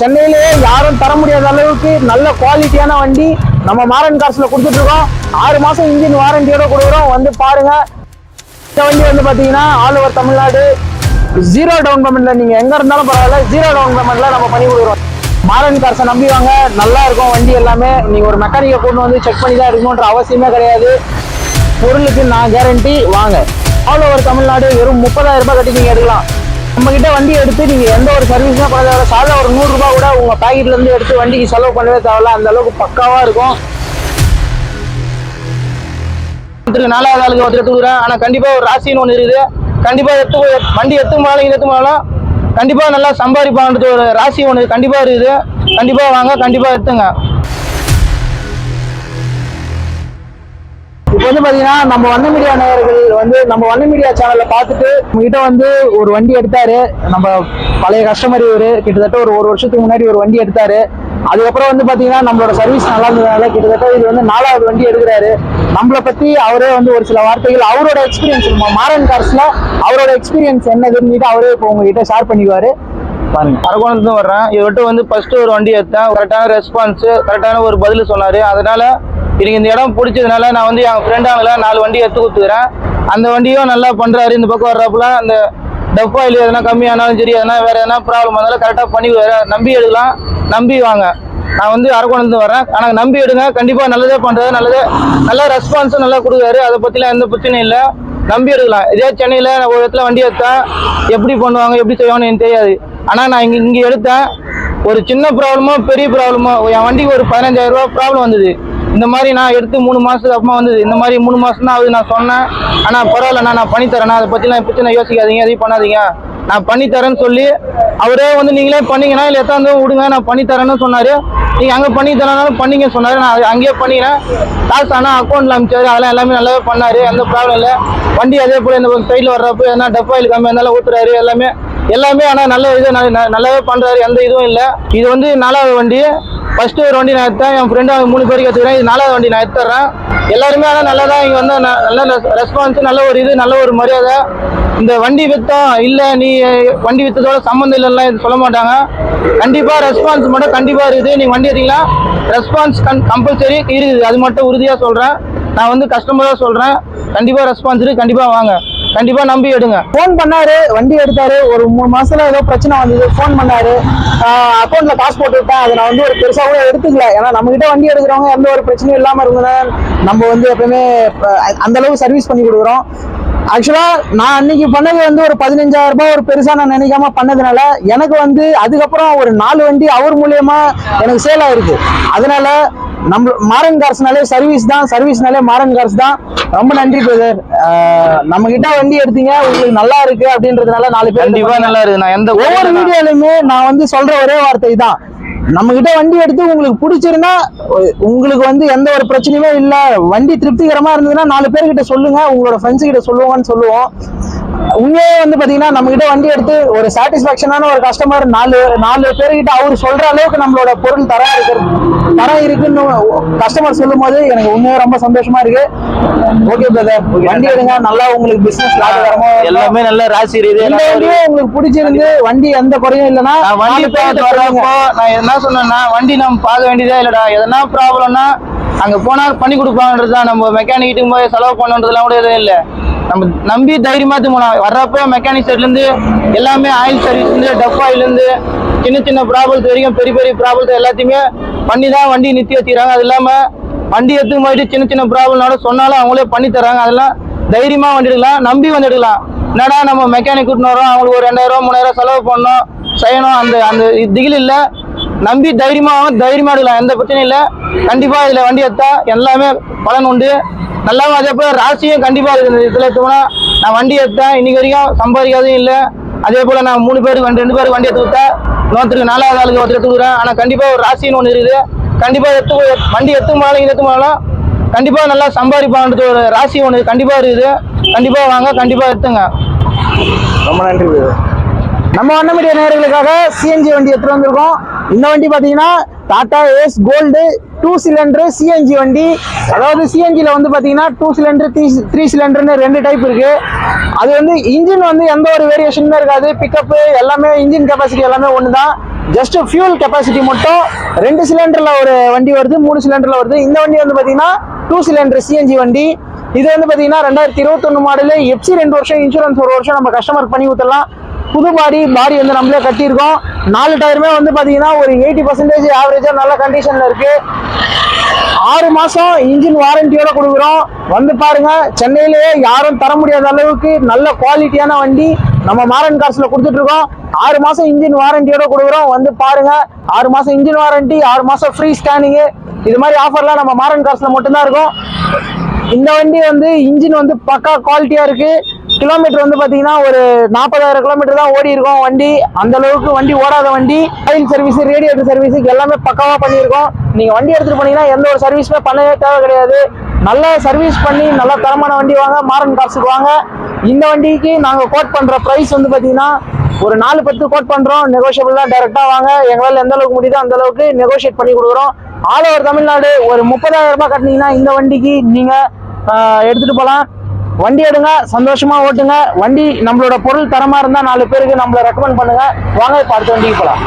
சென்னையிலேயே யாரும் தர முடியாத அளவுக்கு நல்ல குவாலிட்டியான வண்டி நம்ம மாரன் காசுல கொடுத்துட்டு இருக்கோம் ஆறு மாசம் இன்ஜின் வாரண்டியோட கொடுக்குறோம். வந்து பாருங்க. இந்த வண்டி வந்து பாத்தீங்கன்னா all over Tamil Nadu. Zero down பேமெண்ட்ல நீங்க எங்க இருந்தாலும் பரவாயில்ல. ஜீரோ டவுன் பேமெண்ட்ல நம்ம பண்ணி கொடுக்குறோம். மாரன் காசை நம்பி வாங்க. நல்லா இருக்கும் வண்டி எல்லாமே. நீங்க ஒரு மெக்கானிக்கை கொண்டு வந்து செக் பண்ணி தான் எடுக்கணுன்ற அவசியமே கிடையாது. பொருளுக்கு நான் கேரண்டி வாங்க. ஆல் ஓவர் தமிழ்நாடு வெறும் முப்பதாயிரம் ரூபாய் கட்டி நீங்க எடுக்கலாம். நம்ம கிட்ட வண்டி எடுத்து நீங்க எந்த ஒரு சர்வீஸும் பண்ண தேவையில்ல சாதா ஒரு நூறு ரூபாய் கூட உங்க பாக்கெட்ல இருந்து எடுத்து வண்டிக்கு செலவு பண்ணவே தேவையில்ல. அந்த அளவுக்கு பக்காவா இருக்கும். ஒருத்தருக்கு நாலாவது ஆளுக்கு ஒருத்தர் எடுத்துக்கிறேன் ஆனா கண்டிப்பா ஒரு ராசின்னு ஒன்று இருக்குது. கண்டிப்பா எடுத்து வண்டி எடுத்து போனாலும் எடுத்து போனாலும் கண்டிப்பா நல்லா சம்பாதிப்பான்றது ஒரு ராசி ஒன்று கண்டிப்பா இருக்குது. கண்டிப்பா வாங்க கண்டிப்பா எடுத்துங்க. இப்போ வந்து பாத்தீங்கன்னா நம்ம வண்ண மீடியா நேயர்கள் வந்து நம்ம வண்ண மீடியா சேனல்ல பார்த்துட்டு உங்ககிட்ட வந்து ஒரு வண்டி எடுத்தாரு. நம்ம பழைய கஸ்டமர் இவரு. கிட்டத்தட்ட ஒரு ஒரு வருஷத்துக்கு முன்னாடி ஒரு வண்டி எடுத்தாரு. அதுக்கப்புறம் வந்து பாத்தீங்கன்னா நம்மளோட சர்வீஸ் நல்லா இருந்ததுனால கிட்டத்தட்ட இது வந்து நாலாவது வண்டி எடுக்கிறாரு. நம்மளை பத்தி அவரே வந்து ஒரு சில வார்த்தைகள் அவரோட எக்ஸ்பீரியன்ஸ் மாரன் கார்ஸ்ல அவரோட எக்ஸ்பீரியன்ஸ் என்னதுன்னு அவரே இப்போ உங்ககிட்ட ஷேர் பண்ணிக்குவாரு. பாருங்க. வர்றேன். இவர்கிட்ட வந்து ஃபர்ஸ்ட் ஒரு வண்டி எடுத்தேன். கரெக்டான ரெஸ்பான்ஸ் கரெக்டான ஒரு பதில் சொன்னாரு. அதனால எனக்கு இந்த இடம் பிடிச்சதுனால நான் வந்து என் ஃப்ரெண்டாங்கள நாலு வண்டி எடுத்து கொடுத்துக்கிறேன். அந்த வண்டியும் நல்லா பண்ணுறாரு இந்த பக்கம் வர்றப்பல அந்த டப் ஆயில் எதனா கம்மியானாலும் சரி எதனா வேறு எதனா ப்ராப்ளம் வந்தாலும் கரெக்டாக பண்ணி கொடுக்குறாரு. நம்பி எடுக்கலாம். நம்பி வாங்க. நான் வந்து அரக்கோணத்துல வரேன் ஆனால் நம்பி எடுங்க. கண்டிப்பாக நல்லதே பண்ணுறது நல்லதே நல்ல ரெஸ்பான்ஸும் நல்லா கொடுக்குறாரு. அதை பற்றிலாம் எந்த பிரச்சனையும் இல்லை. நம்பி எடுக்கலாம். இதே சென்னையில் நான் ஒரு இடத்துல வண்டி எடுத்தேன். எப்படி பண்ணுவாங்க எப்படி செய்வாங்கன்னு எனக்கு தெரியாது. ஆனால் நான் இங்கே இங்கே எடுத்தேன். ஒரு சின்ன ப்ராப்ளமோ பெரிய ப்ராப்ளமோ என் வண்டிக்கு ஒரு பதினஞ்சாயிரரூபா ப்ராப்ளம் வந்தது. இந்த மாதிரி நான் எடுத்து மூணு மாதத்துக்கு அப்புறமா வந்தது. இந்த மாதிரி மூணு மாதம் தான் ஆகுது. நான் சொன்னேன். ஆனால் பரவாயில்ல நான் பண்ணி தரேன். அதை பற்றிலாம் பிரச்சனை யோசிக்காதீங்க. எதையும் பண்ணாதீங்க. நான் பண்ணித்தரேன்னு சொல்லி அவரே வந்து நீங்களே பண்ணீங்கன்னா இல்லை எத்தாந்து விடுங்க நான் பண்ணித்தரேன்னு சொன்னார். நீங்கள் அங்கே பண்ணி தரேனாலும் பண்ணிங்க சொன்னார். நான் அங்கேயே பண்ணிக்கிறேன். காசு ஆனால் அக்கௌண்ட்டில் அனுப்பிச்சாரு அதெல்லாம் எல்லாமே நல்லாவே பண்ணார். எந்த ப்ராப்ளம் இல்லை. வண்டி அதே போல் இந்த சைடில் வர்றப்போ எதனா டப்பாயில் கம்மி இருந்தாலும் ஊற்றுறாரு எல்லாமே எல்லாமே ஆனால் நல்ல இது ந- நல்லாவே பண்ணுறாரு எந்த இதுவும் இல்லை. இது வந்து நாலாவது வண்டி. ஃபர்ஸ்ட் ஒரு வண்டி நான் எடுத்தேன். என் ஃப்ரெண்டு அவங்க மூணு பேருக்கு எடுத்துக்கிறேன் இது நாலாவது வண்டி நான் எடுத்துறேன். எல்லாருமே ஆனால் நல்லா தான் இங்கே வந்து நல்ல ரெஸ்பான்ஸ் நல்ல ஒரு இது நல்ல ஒரு மரியாதை. இந்த வண்டி விற்றோம் இல்லை நீ வண்டி வித்ததோட சம்மந்தம் இல்லைலாம் இது சொல்ல மாட்டாங்க. கண்டிப்பாக ரெஸ்பான்ஸ் மட்டும் கண்டிப்பாக இருக்குது. நீங்கள் வண்டி எடுத்தீங்களா ரெஸ்பான்ஸ் கன் கம்பல்சரி இருக்குது. அது மட்டும் உறுதியாக சொல்கிறேன் நான் வந்து கஸ்டமராக சொல்கிறேன் கண்டிப்பாக ரெஸ்பான்ஸ் இருக்குது கண்டிப்பாக வாங்க. கண்டிப்பாக நம்பி எடுங்க. ஃபோன் பண்ணாரு வண்டி எடுத்தாரு ஒரு மூணு மாசத்துல ஏதோ பிரச்சனை வந்தது ஃபோன் பண்ணாரு. அக்கௌண்ட்ல காசு போட்டு விட்டேன் அதை நான் வந்து ஒரு பெருசா கூட எடுத்துக்கல. ஏன்னா நம்ம கிட்ட வண்டி எடுக்கிறவங்க எந்த ஒரு பிரச்சனையும் இல்லாம இருந்ததுன்னா நம்ம வந்து எப்பயுமே அந்த அளவுக்கு சர்வீஸ் பண்ணி கொடுக்குறோம். ஆக்சுவலா நான் அன்னைக்கு பண்ணது வந்து ஒரு பதினஞ்சாயிரம் ரூபாய் ஒரு பெருசா நான் நினைக்காம பண்ணதுனால எனக்கு வந்து அதுக்கப்புறம் ஒரு நாலு வண்டி அவர் மூலியமா எனக்கு சேல் ஆயிருக்கு. அதனால நம்ம மாரன் கார்ஸ்னாலே சர்வீஸ் தான் சர்வீஸ்னாலே மாரன் கார்ஸ் தான். ரொம்ப நன்றி பிரதர் நம்ம கிட்ட வண்டி எடுத்தீங்க உங்களுக்கு நல்லா இருக்கு அப்படின்றதுனால நாலு பேர் நல்லா இருக்குது நான் எந்த ஒவ்வொரு வீடியோலையுமே நான் வந்து சொல்ற ஒரே வார்த்தை தான் நம்ம கிட்ட வண்டி எடுத்து உங்களுக்கு பிடிச்சிருந்தா உங்களுக்கு வந்து எந்த ஒரு பிரச்சனையுமே இல்லை. வண்டி திருப்திகரமா இருந்ததுன்னா நாலு பேர்கிட்ட சொல்லுங்க உங்களோட ஃப்ரெண்ட்ஸ் கிட்ட சொல்லுவாங்கன்னு சொல்லுவோம். உண்மையே வந்து பாத்தீங்கன்னா நம்ம கிட்ட வண்டி எடுத்து ஒரு சாட்டிஸ்பாக்சனான ஒரு கஸ்டமர் நாலு நாலு பேர்கிட்ட அவர் சொல்ற அளவுக்கு நம்மளோட பொருள் தரம் இருக்கு. தரம் இருக்குன்னு கஸ்டமர் சொல்லும் போது எனக்கு உண்மையே ரொம்ப சந்தோஷமா இருக்கு. ஓகே பிரதர் வண்டி எடுங்க. நல்லா உங்களுக்கு பிசினஸ் லாபகரமா. எல்லாமே நல்ல ராசி வண்டியும் உங்களுக்கு பிடிச்சிருந்து வண்டி எந்த குறையும் இல்லைன்னா வண்டி. வர்றப்போ நான் என்ன சொன்னேன்னா வண்டி நம்ம பார்க்க வேண்டியதே இல்லடா. எதனா ப்ராப்ளம்னா அங்க போனா பண்ணி கொடுப்பாங்கன்றது தான் நம்ம மெக்கானிக்கிட்டு போய் செலவு பண்ணன்றதுலாம் கூட எதுவும் இல்லை. நம்ம நம்பி தைரியமா போனோம் வர்றப்போ மெக்கானிக் செட்லேருந்து எல்லாமே ஆயில் சர்வீஸ் இருந்து டப் ஆயிலிருந்து சின்ன சின்ன ப்ராப்ளம்ஸ் வரைக்கும் பெரிய பெரிய ப்ராப்ளம்ஸ் எல்லாத்தையுமே பண்ணி தான் வண்டி நிறுத்தி வச்சுக்கிறாங்க அது இல்லாமல் வண்டி எடுத்து போயிட்டு சின்ன சின்ன ப்ராப்ளம்னால சொன்னாலும் அவங்களே பண்ணி தராங்க அதெல்லாம் தைரியமாக வண்டி எடுக்கலாம் நம்பி வந்து எடுக்கலாம். என்னடா நம்ம மெக்கானிக் கூட்டின்னு வரோம் அவங்களுக்கு ஒரு ரெண்டாயிரம் மூணாயிரம் செலவு பண்ணணும் செய்யணும். அந்த அந்த திகில் இல்லை. நம்பி தைரியமாக தைரியமாக எடுக்கலாம். எந்த பிரச்சனையும் இல்லை. கண்டிப்பாக இதில் வண்டி எடுத்தால் எல்லாமே பலன் உண்டு. நல்லா அதே போல ராசியும் கண்டிப்பா இருக்குது இந்த இதுல எடுத்தோம்னா நான் வண்டி எடுத்தேன். இன்னைக்கு வரைக்கும் சம்பாதிக்காதும் இல்லை. அதே போல நான் மூணு பேருக்கு வண்டி ரெண்டு பேருக்கு வண்டி எடுத்து கொடுத்தேன். இன்னொருத்தருக்கு நாலாவது ஆளுக்கு ஒருத்தர் எடுத்துக்கிறேன் ஆனால் ஆனா கண்டிப்பா ஒரு ராசின்னு ஒன்று இருக்குது. கண்டிப்பா எடுத்து வண்டி எடுத்து போனாலும் இங்க எடுத்து போனாலும் கண்டிப்பா நல்லா சம்பாதிப்பான்றது ஒரு ராசி ஒன்று கண்டிப்பா இருக்குது. கண்டிப்பா வாங்க கண்டிப்பா எடுத்துங்க. ரொம்ப நன்றி நம்ம வண்ண மீடியா சிஎன்ஜி வண்டி எடுத்துட்டு வந்திருக்கோம். இந்த வண்டி பாத்தீங்கன்னா Tata Ace gold two cylinder CNG வண்டி. அதாவது சிஎன்ஜியில் வந்து பார்த்தீங்கன்னா டூ சிலிண்டர் த்ரீ த்ரீ சிலிண்டர்னு ரெண்டு டைப் இருக்குது அது வந்து இன்ஜின் வந்து எந்த ஒரு வேரியேஷனுமே இருக்காது. பிக்கப்பு எல்லாமே இன்ஜின் கெப்பாசிட்டி எல்லாமே ஒன்று தான் ஜஸ்ட் ஃபியூல் கெப்பாசிட்டி மட்டும் ரெண்டு சிலிண்டரில் ஒரு வண்டி வருது மூணு சிலிண்டரில் வருது. இந்த வண்டி வந்து பார்த்தீங்கன்னா டூ சிலிண்டர் சிஎன்ஜி வண்டி. இது வந்து பார்த்தீங்கன்னா ரெண்டாயிரத்தி இருபத்தொன்று மாடலு எப்சி ரெண்டு வருஷம் இன்சூரன்ஸ் ஒரு வருஷம் நம்ம கஸ்டமர் பண்ணி ஊற்றலாம் புது பாடி பாடி வந்து நம்மளே கட்டியிருக்கோம். நாலு டயருமே வந்து பார்த்தீங்கன்னா ஒரு எயிட்டி பர்சன்டேஜ் ஆவரேஜாக நல்ல கண்டிஷனில் இருக்குது ஆறு மாதம் இன்ஜின் வாரண்டியோட கொடுக்குறோம். வந்து பாருங்க சென்னையிலேயே யாரும் தர முடியாத அளவுக்கு நல்ல குவாலிட்டியான வண்டி நம்ம மாரன் காசுல கொடுத்துட்டு இருக்கோம் ஆறு மாசம் இன்ஜின் வாரண்டியோட கொடுக்குறோம். வந்து பாருங்க ஆறு மாசம் இன்ஜின் வாரண்டி ஆறு மாசம் ஃப்ரீ ஸ்கேனிங்கு இது மாதிரி ஆஃபர்லாம் நம்ம மாரன் காசுல மட்டும்தான் இருக்கும். இந்த வண்டி வந்து இன்ஜின் வந்து பக்கா குவாலிட்டியா இருக்கு. கிலோமீட்டர் வந்து பார்த்தீங்கன்னா ஒரு நாற்பதாயிரம் கிலோமீட்டர் தான் ஓடி இருக்கோம் வண்டி. அந்த அளவுக்கு வண்டி ஓடாத வண்டி. ஆயில் சர்வீஸ் ரேடியேட்டர் சர்வீஸ் எல்லாமே பக்காவாக பண்ணியிருக்கோம். நீங்கள் வண்டி எடுத்துகிட்டு போனீங்கன்னா எந்த ஒரு சர்வீஸுமே பண்ணவே தேவை கிடையாது. நல்ல சர்வீஸ் பண்ணி நல்ல தரமான வண்டி வாங்க மாரன் காசுக்கு வாங்க. இந்த வண்டிக்கு நாங்கள் கோட் பண்ணுற ப்ரைஸ் வந்து பார்த்தீங்கன்னா ஒரு நாலு பத்து கோட் பண்ணுறோம் நெகோஷியபிளாக டேரெக்டாக வாங்க. எங்களால் எந்த அளவுக்கு முடியுதோ அந்த அளவுக்கு நெகோஷியேட் பண்ணி கொடுக்குறோம். ஆல் ஓவர் தமிழ்நாடு ஒரு முப்பதாயிரம் ரூபாய் கட்டினீங்கன்னா இந்த வண்டிக்கு நீங்கள் எடுத்துகிட்டு போகலாம் வண்டி எடுங்க சந்தோஷமா ஓட்டுங்க. வண்டி நம்மளோட பொருள் தரமா இருந்தா நாலு பேருக்கு நம்மள ரெக்கமெண்ட் பண்ணுங்க. வாங்க பார்த்து அடுத்த வண்டிக்கு போகலாம்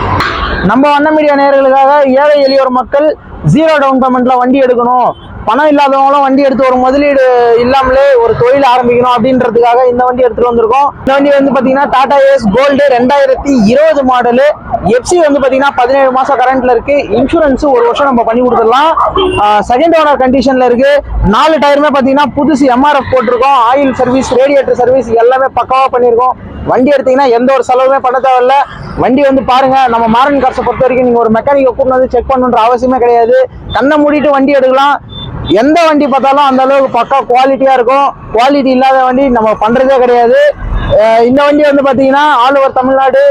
நம்ம வண்ண மீடியா நேர்களுக்காக ஏழை எளியோர் மக்கள் ஜீரோ டவுன் பேமெண்ட்ல வண்டி எடுக்கணும். பணம் இல்லாதவங்களும் வண்டி எடுத்து ஒரு முதலீடு இல்லாமலே ஒரு தொழில் ஆரம்பிக்கணும் அப்படின்றதுக்காக இந்த வண்டி எடுத்துட்டு வந்திருக்கோம். இந்த வண்டி வந்து பாத்தீங்கன்னா டாடா ஏஸ் கோல்டு ரெண்டாயிரத்தி இருபது மாடலு எஃப்சி வந்து பாத்தீங்கன்னா பதினேழு மாசம் கரண்ட்ல இருக்கு. இன்சூரன்ஸ் ஒரு வருஷம் நம்ம பண்ணி கொடுத்துடலாம். செகண்ட் ஓனர் கண்டிஷன்ல இருக்கு. நாலு டயருமே பாத்தீங்கன்னா புதுசு எம்ஆர்எஃப் போட்டிருக்கோம். ஆயில் சர்வீஸ் ரேடியேட்டர் சர்வீஸ் எல்லாமே பக்காவா பண்ணியிருக்கோம். வண்டி எடுத்தீங்கன்னா எந்த ஒரு செலவுமே பண்ண தேவையில்ல. வண்டி வந்து பாருங்க நம்ம மாரன் காசை பொறுத்த வரைக்கும் நீங்க ஒரு மெக்கானிக்கை கூட்டு வந்து செக் பண்ணுன்ற அவசியமே கிடையாது. கண்ணை மூடிட்டு வண்டி எடுக்கலாம். எந்த வண்டி பார்த்தாலும் அந்த அளவுக்கு பக்கா குவாலிட்டியா இருக்கும். குவாலிட்டி இல்லாத வண்டி நம்ம பண்றதே கிடையாது. இந்த வண்டி வந்து பாத்தீங்கன்னா all over Tamil Nadu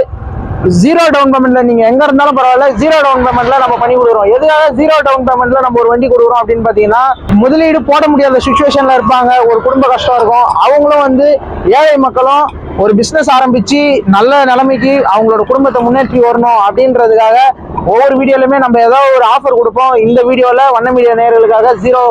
zero down பேமெண்ட்ல நீங்க எங்க இருந்தாலும் பரவாயில்ல ஜீரோ டவுன் பேமெண்ட்ல நம்ம பண்ணி கொடுக்குறோம். எதுக்காக ஜீரோ டவுன் பேமெண்ட்ல நம்ம ஒரு வண்டி கொடுக்குறோம் அப்படின்னு பாத்தீங்கன்னா முதலீடு போட முடியாத சுச்சுவேஷன்ல இருப்பாங்க. ஒரு குடும்ப கஷ்டம் இருக்கும். அவங்களும் வந்து ஏழை மக்களும் ஒரு பிஸ்னஸ் ஆரம்பித்து நல்ல நிலைமைக்கு அவங்களோட குடும்பத்தை முன்னேற்றி வரணும் அப்படின்றதுக்காக ஒவ்வொரு வீடியோலையுமே நம்ம ஏதாவது ஒரு ஆஃபர் கொடுப்போம். இந்த வீடியோவில் வண்ண மீடியா நேர்களுக்காக ஜீரோ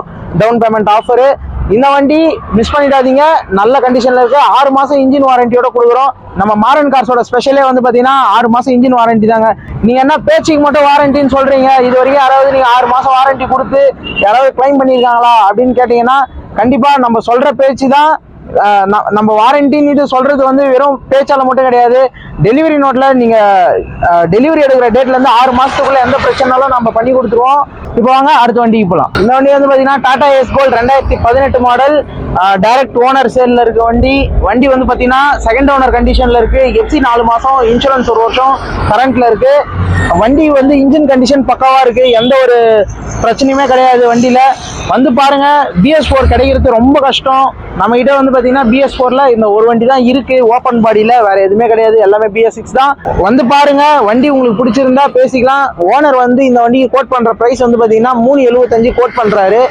டவுன் பேமெண்ட் ஆஃபரு இந்த வண்டி மிஸ் பண்ணிடாதீங்க. நல்ல கண்டிஷனில் இருக்குது ஆறு மாதம் இன்ஜின் வாரண்டியோட கொடுக்குறோம். நம்ம மாரன் கார்ஸோட ஸ்பெஷலே வந்து பார்த்தீங்கன்னா ஆறு மாதம் இன்ஜின் வாரண்டி தாங்க. நீங்கள் என்ன பேச்சுக்கு மட்டும் வாரண்டின்னு சொல்கிறீங்க இது வரைக்கும் யாராவது நீங்கள் ஆறு மாதம் வாரண்டி கொடுத்து யாராவது கிளைம் பண்ணியிருக்காங்களா அப்படின்னு கேட்டிங்கன்னா கண்டிப்பாக நம்ம சொல்கிற பேச்சு தான் நம்ம வாரண்டின்னு இது சொல்றது வந்து வெறும் பேச்சால மட்டும் கிடையாது. டெலிவரி நோட்ல நீங்க டெலிவரி எடுக்கிற டேட்ல இருந்து ஆறு மாசத்துக்குள்ள எந்த பிரச்சனைனாலும் நம்ம பண்ணி கொடுத்துருவோம். இப்போ வாங்க அடுத்த வண்டிக்கு போகலாம் இந்த வண்டி வந்து பாத்தீங்கன்னா டாடா எஸ் கோல்ட் ரெண்டாயிரத்தி பதினெட்டு மாடல் டைரக்ட் ஓனர் சேல்ல இருக்க வண்டி. வண்டி வந்து பாத்தீங்கன்னா செகண்ட் ஓனர் கண்டிஷன்ல இருக்கு. எஃப்சி நாலு மாசம் இன்சூரன்ஸ் ஒரு வருஷம் கரண்ட்ல இருக்கு. வண்டி வந்து இன்ஜின் கண்டிஷன் பக்காவாக இருக்கு. எந்த ஒரு பிரச்சனையுமே கிடையாது வண்டியில. வந்து பாருங்க பிஎஸ் ஃபோர் கிடைக்கிறது ரொம்ப கஷ்டம். நம்மகிட்ட வந்து பார்த்தீங்கன்னா பிஎஸ் ஃபோரில் இந்த ஒரு வண்டி தான் இருக்குது ஓப்பன் பாடியில் வேறு எதுவுமே கிடையாது. எல்லாமே பிஎஸ் சிக்ஸ் தான். வந்து பாருங்கள் வண்டி உங்களுக்கு பிடிச்சிருந்தா பேசிக்கலாம். ஓனர் வந்து இந்த வண்டிக்கு கோட் பண்ணுற ப்ரைஸ் வந்து பார்த்தீங்கன்னா மூணு எழுபத்தஞ்சு கோட் பண்ணுறாரு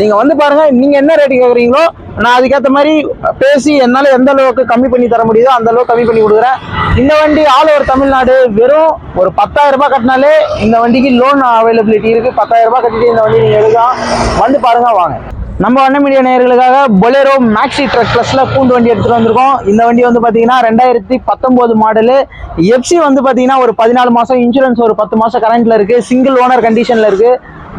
நீங்கள் வந்து பாருங்கள் நீங்கள் என்ன ரேட்டு கேட்குறீங்களோ நான் அதுக்கேற்ற மாதிரி பேசி என்னால் எந்த அளவுக்கு கம்மி பண்ணி தர முடியுதோ அந்த அளவுக்கு கம்மி பண்ணி கொடுக்குறேன். இந்த வண்டி ஆல் ஓவர் தமிழ்நாடு வெறும் ஒரு பத்தாயிரம் ரூபாய் கட்டினாலே இந்த வண்டிக்கு லோன் அவைலபிலிட்டி இருக்குது பத்தாயிரம் ரூபாய் கட்டிட்டு இந்த வண்டி நீங்கள் எடுக்கலாம். வந்து பாருங்க வாங்க. நம்ம வண்ண மீடியா நேயர்களுக்காக பொலேரோ மேக்ஸி ட்ரக் ப்ளஸ்ல பூண்டு வண்டி எடுத்துட்டு வந்திருக்கோம். இந்த வண்டி வந்து பாத்தீங்கன்னா ரெண்டாயிரத்தி பத்தொன்பது மாடலு எஃப்சி வந்து பாத்தீங்கன்னா ஒரு பதினாலு மாசம் இன்சூரன்ஸ் ஒரு பத்து மாசம் கரண்ட்ல இருக்கு. சிங்கிள் ஓனர் கண்டிஷன்ல இருக்கு.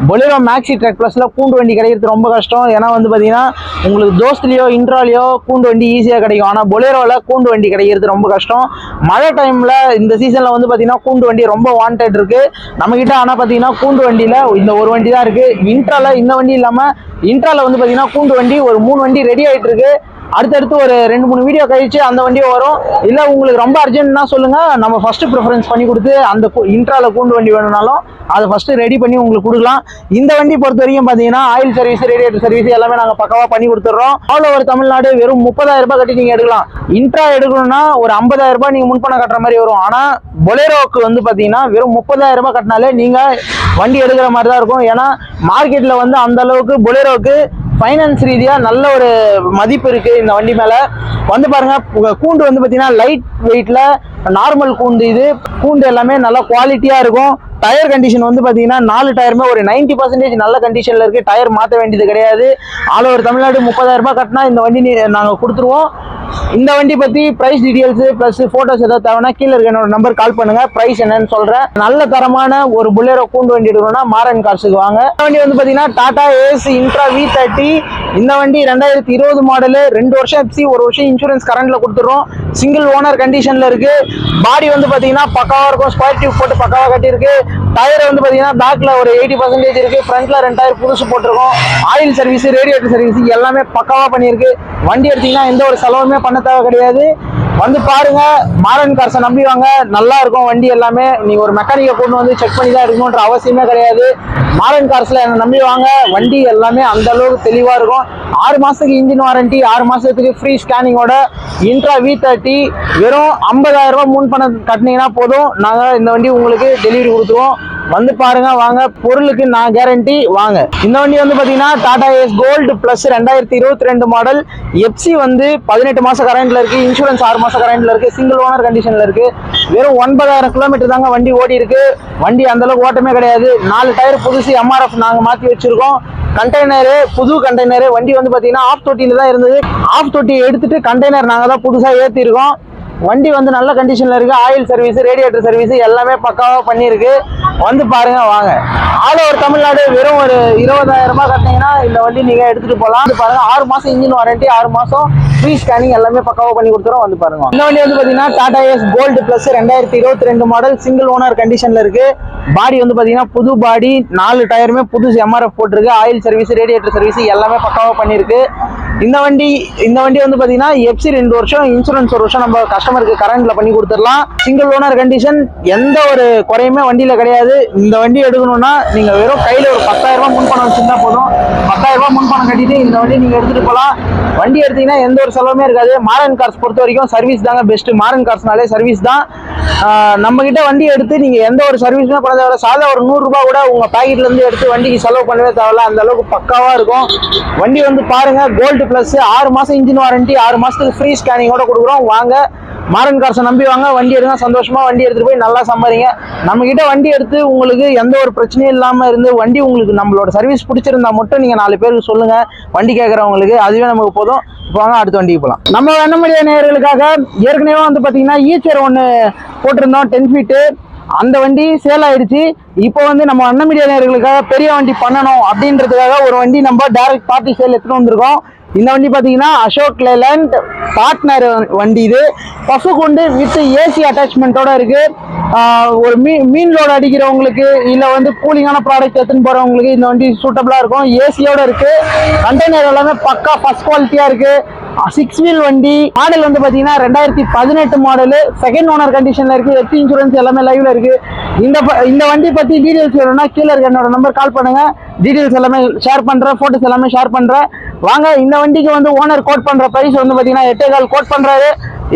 பொலேரோ மேக்ஸி ட்ரக் ப்ளஸ்ல கூண்டு வண்டி கிடைக்கிறது ரொம்ப கஷ்டம். ஏன்னா வந்து பாத்தீங்கன்னா உங்களுக்கு தோஸ்த்லயோ இன்ட்ராலையோ கூண்டு வண்டி ஈஸியாக கிடைக்கும். ஆனால் பொலேரோவில் கூண்டு வண்டி கிடைக்கிறது ரொம்ப கஷ்டம். மழை டைமில் இந்த சீசனில் வந்து பார்த்தீங்கன்னா கூண்டு வண்டி ரொம்ப வாண்டட் இருக்கு. நம்மக்கிட்ட ஆனால் பார்த்தீங்கன்னா கூண்டு வண்டியில் இந்த ஒரு வண்டி தான் இருக்கு இன்ட்ரால இந்த வண்டி இல்லாமல் இன்ட்ரால வந்து பார்த்தீங்கன்னா கூண்டு வண்டி ஒரு மூணு வண்டி ரெடி ஆயிட்டு இருக்கு. அடுத்தடுத்து ஒரு ரெண்டு மூணு வீடியோ கழிச்சு அந்த வண்டியும் வரும். இல்லை உங்களுக்கு ரொம்ப அர்ஜென்ட்னா சொல்லுங்கள் நம்ம ஃபஸ்ட்டு ப்ரிஃபரன்ஸ் பண்ணி கொடுத்து அந்த இன்ட்ரால கூண்டு வண்டி வேணும்னாலும் அதை ஃபஸ்ட்டு ரெடி பண்ணி உங்களுக்கு கொடுக்கலாம். இந்த வண்டி பொறுத்த வரைக்கும் பார்த்தீங்கன்னா ஆயில் சர்வீஸ் ரேடியேட்டர் சர்வீஸ் எல்லாமே நாங்கள் பக்கவாக பண்ணி கொடுத்துட்றோம். ஆல் ஓவர் தமிழ்நாடு வெறும் முப்பதாயிரம் ரூபாய் கட்டி நீங்கள் எடுக்கலாம். இன்ட்ரா எடுக்கணும்னா ஒரு ஐம்பதாயிரம் ரூபாய் நீங்கள் முன்பணம் கட்டுற மாதிரி வரும். ஆனால் பொலேரோவுக்கு வந்து பார்த்தீங்கன்னா வெறும் முப்பதாயிரம் ரூபாய் கட்டினாலே நீங்கள் வண்டி எடுக்கிற மாதிரி தான் இருக்கும். ஏன்னா மார்க்கெட்டில் வந்து அந்த அளவுக்கு பொலேரோவுக்கு ஃபைனான்ஸ் ரீதியாக நல்ல ஒரு மதிப்பு இருக்குது இந்த வண்டி மேலே. வந்து பாருங்கள் கூண்டு வந்து பார்த்தீங்கன்னா லைட் வெயிட்டில் நார்மல் கூண்டு இது. கூண்டு எல்லாமே நல்லா குவாலிட்டியாக இருக்கும். டயர் கண்டிஷன் வந்து பார்த்தீங்கன்னா நாலு டயருமே ஒரு 90% பர்சன்டேஜ் நல்ல கண்டிஷனில் இருக்குது டயர் மாற்ற வேண்டியது கிடையாது. ஆல் ஓவர் தமிழ்நாடு முப்பதாயிரம் ரூபாய் கட்டினா இந்த வண்டி நாங்கள் கொடுத்துருவோம். இந்த வண்டி பற்றி ப்ரைஸ் டீட்டெயில்ஸு ப்ளஸ் ஃபோட்டோஸ் ஏதாவது தேவைன்னா கீழே இருக்க என்னோட நம்பர் கால் பண்ணுங்க. ப்ரைஸ் என்னன்னு சொல்கிறேன் நல்ல தரமான ஒரு புல்லேரோ கூண்டு வண்டி எடுக்கணும்னா மாரன் கார்ஸுக்கு வாங்க. இந்த வண்டி வந்து பார்த்தீங்கன்னா Tata Ace intra V thirty இந்த வண்டி ரெண்டாயிரத்தி இருபது மாடலு ரெண்டு வருஷம் எப்சி ஒரு வருஷம் இன்சூரன்ஸ் கரண்டில் கொடுத்துருவோம் சிங்கிள் ஓனர் கண்டிஷனில் இருக்குது பாடி வந்து பார்த்தீங்கன்னா பக்காவாக இருக்கும். ஸ்கொயர் டியூப் போட்டு பக்காவாக கட்டியிருக்கு. டயர் வந்து பார்த்தீங்கன்னா பேக்கில் ஒரு எயிட்டி பர்சன்டேஜ் இருக்குது ஃப்ரண்ட்ல ரெண்டு டயர் புதுசு போட்டிருக்கோம். ஆயில் சர்வீஸ் ரேடியேட்டர் சர்வீஸ் எல்லாமே பக்காவாக பண்ணியிருக்கு. வண்டி எடுத்தீங்கன்னா எந்த ஒரு செலவுமே பண்ண தேவை கிடையாது. வந்து பாருங்க மாடர்ன் கார்ஸை நம்பி வாங்க. நல்லா இருக்கும் வண்டி எல்லாமே. நீங்க ஒரு மெக்கானிக்கை கொண்டு வந்து செக் பண்ணி தான் எடுக்கணுன்ற அவசியமே கிடையாது. மாடர்ன் கார்ஸ்ல என்ன நம்பி வாங்க. வண்டி எல்லாமே அந்த அளவுக்கு தெளிவா இருக்கும். ஆறு மாசத்துக்கு இன்ஜின் வாரண்டி ஆறு மாசத்துக்கு ஃப்ரீ ஸ்கேனிங்கோட இன்ட்ரா வி தேர்ட்டி வெறும் ஐம்பதாயிரம் ரூபாய் முன் பணம் கட்டினீங்கன்னா போதும். நாங்க இந்த வண்டி உங்களுக்கு டெலிவரி கொடுத்துருவோம். வந்து பாருங்க வாங்க. பொருளுக்கு நான் கேரண்டி வாங்க. இந்த வண்டி வந்து பாத்தீங்கன்னா டாடா ஏஸ் கோல்டு பிளஸ் ரெண்டாயிரத்தி இருபத்தி ரெண்டு மாடல் எஃப்சி வந்து பதினெட்டு மாசம் கரண்ட்ல இருக்கு. இன்சூரன்ஸ் ஆறு மாசம் கரண்ட்ல இருக்கு. சிங்கிள் ஓனர் கண்டிஷன்ல இருக்கு. வெறும் ஒன்பதாயிரம் கிலோமீட்டர் தாங்க வண்டி ஓடி இருக்கு. வண்டி அந்த அளவுக்கு ஓட்டமே கிடையாது. நாலு டயர் புதுசு எம்ஆர்எஃப் நாங்க மாத்தி வச்சிருக்கோம். கண்டெய்னரு புது கண்டெய்னரு வண்டி வந்து பாத்தீங்கன்னா ஆஃப் தொட்டியில தான் இருந்தது. ஆஃப் தொட்டியை எடுத்துட்டு கண்டெய்னர் நாங்க தான் புதுசா ஏற்றிருக்கோம் வண்டி வந்து நல்ல கண்டிஷனில் இருக்குது ஆயில் சர்வீஸ் ரேடியேட்டர் சர்வீஸ் எல்லாமே பக்காவாக பண்ணியிருக்கு. வந்து பாருங்கள் வாங்க. ஆல் ஓவர் தமிழ்நாடு வெறும் ஒரு இருபதாயிரம் ரூபாய் கட்டினீங்கன்னா இந்த வண்டி நீங்கள் எடுத்துகிட்டு போகலாம். வந்து ஆறு மாதம் இன்ஜின் வாரண்டி ஆறு மாதம் ஃப்ரீ ஸ்கேனிங் எல்லாமே பக்காவாக பண்ணி கொடுத்துரும் வந்து பாருங்க. இந்த வண்டி வந்து பார்த்தீங்கன்னா டாடா எஸ் கோல்டு பிளஸ் ரெண்டாயிரத்தி இருபத்தி ரெண்டு மாடல் சிங்கிள் ஓனர் கண்டிஷனில் இருக்கு. பாடி வந்து பார்த்தீங்கன்னா புது பாடி நாலு டயருமே புது எம்ஆர்எஃப் போட்டிருக்கு. ஆயில் சர்வீஸ் ரேடியேட்டர் சர்வீஸ் எல்லாமே பக்காவாக பண்ணியிருக்கு. இந்த வண்டி இந்த வண்டி வந்து பார்த்தீங்கன்னா எஃப்சி ரெண்டு வருஷம் இன்சூரன்ஸ் ஒரு வருஷம் நம்ம கஸ்டமருக்கு கரண்ட்ல பண்ணி கொடுத்துடலாம். சிங்கிள் ஓனர் கண்டிஷன் எந்த ஒரு குறையுமே வண்டியில் கிடையாது. இந்த வண்டி எடுக்கணும்னா நீங்கள் வெறும் கையில் ஒரு பத்தாயிரம் ரூபாய் முன்பணம் வச்சுருந்தா போதும். பத்தாயிரம் ரூபாய் முன்பணம் கட்டிட்டு இந்த வண்டி நீங்கள் எடுத்துகிட்டு போகலாம் வண்டி எடுத்தீங்கன்னா எந்த ஒரு செலவுமே இருக்காது. மாரன் கார்ஸ் பொறுத்த வரைக்கும் சர்வீஸ் தாங்க பெஸ்ட் மாரன் கார்ஸ்னாலே சர்வீஸ் தான். ஆஹ் நம்ம கிட்ட வண்டி எடுத்து நீங்க எந்த ஒரு சர்வீஸுமே பண்ண தேவையில்ல சாதா ஒரு நூறுரூபா கூட உங்க பாக்கெட்ல இருந்து எடுத்து வண்டிக்கு செலவு பண்ணவே தேவையில்ல. அந்த அளவுக்கு பக்காவா இருக்கும். வண்டி வந்து பாருங்க கோல்டு பிளஸ் ஆறு மாசம் இன்ஜின் வாரண்டி ஆறு மாசத்துக்கு ஃப்ரீ ஸ்கேனிங்கோட கொடுக்குறோம். வாங்க. மாரன் கார்ஸை நம்பி வாங்க வண்டி எடுங்க சந்தோஷமா வண்டி எடுத்துட்டு போய் நல்லா சம்பாதிங்க நம்ம கிட்ட வண்டி எடுத்து உங்களுக்கு எந்த ஒரு பிரச்சனையும் இல்லாமல் இருந்து வண்டி உங்களுக்கு நம்மளோட சர்வீஸ் பிடிச்சிருந்தா மட்டும் நீங்க நாலு பேருக்கு சொல்லுங்க. வண்டி கேட்குறவங்களுக்கு அதுவே நமக்கு போதும். இப்போ வாங்க அடுத்த வண்டிக்கு போகலாம் நம்ம வண்ணமடிய நேர்களுக்காக ஏற்கனவே வந்து பார்த்திங்கன்னா ஈச்சர் ஒன்று போட்டிருந்தோம் டென் ஃபீட்டு அந்த வண்டி சேல் ஆயிடுச்சு. இப்போ வந்து நம்ம அண்ணன் நேர்களுக்காக பெரிய வண்டி பண்ணணும் அப்படின்றதுக்காக ஒரு வண்டி நம்ம டைரக்ட் பார்ட்டி சேல் எடுத்துகிட்டு வந்திருக்கோம். இந்த வண்டி பார்த்தீங்கன்னா அசோக் லேலண்ட் பார்ட்னர் வண்டி இது. பசு கொண்டு வித் ஏசி அட்டாச்மெண்ட்டோட இருக்கு. ஒரு மீன் மீன் லோடு அடிக்கிறவங்களுக்கு இல்லை வந்து கூலிங்கான ப்ராடக்ட் எடுத்துன்னு போகிறவங்களுக்கு இந்த வண்டி சூட்டபிளாக இருக்கும். ஏசியோட இருக்கு. கண்டெய்னர் எல்லாமே பக்கா ஃபஸ்ட் குவாலிட்டியாக இருக்குது சிக்ஸ் வீல் வண்டி. மாடல் வந்து பார்த்தீங்கன்னா ரெண்டாயிரத்தி பதினெட்டு மாடலு செகண்ட் ஓனர் கண்டிஷனில் இருக்குது எஃப்சி இன்சூரன்ஸ் எல்லாமே லைவில் இருக்குது இந்த ப- இந்த வண்டி பற்றி டீட்டெயில்ஸ் வேணும்னா கீழே இருக்க என்னோட நம்பர் கால் பண்ணுங்கள் டீட்டெயில்ஸ் எல்லாமே ஷேர் பண்ணுறேன் ஃபோட்டோஸ் எல்லாமே ஷேர் பண்ணுறேன் வாங்க இந்த வண்டிக்கு வந்து ஓனர் கோட் பண்ணுற ப்ரைஸ் வந்து பார்த்தீங்கன்னா எட்டே கால் கோட் பண்ணுறாரு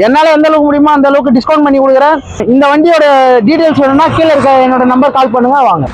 என்னால் எந்த அளவுக்கு முடியுமோ அந்த அளவுக்கு டிஸ்கவுண்ட் பண்ணி கொடுக்குறேன். இந்த வண்டியோட டீட்டெயில்ஸ் வேணும்னா கீழே இருக்க என்னோட நம்பர் கால் பண்ணுங்கள் வாங்க.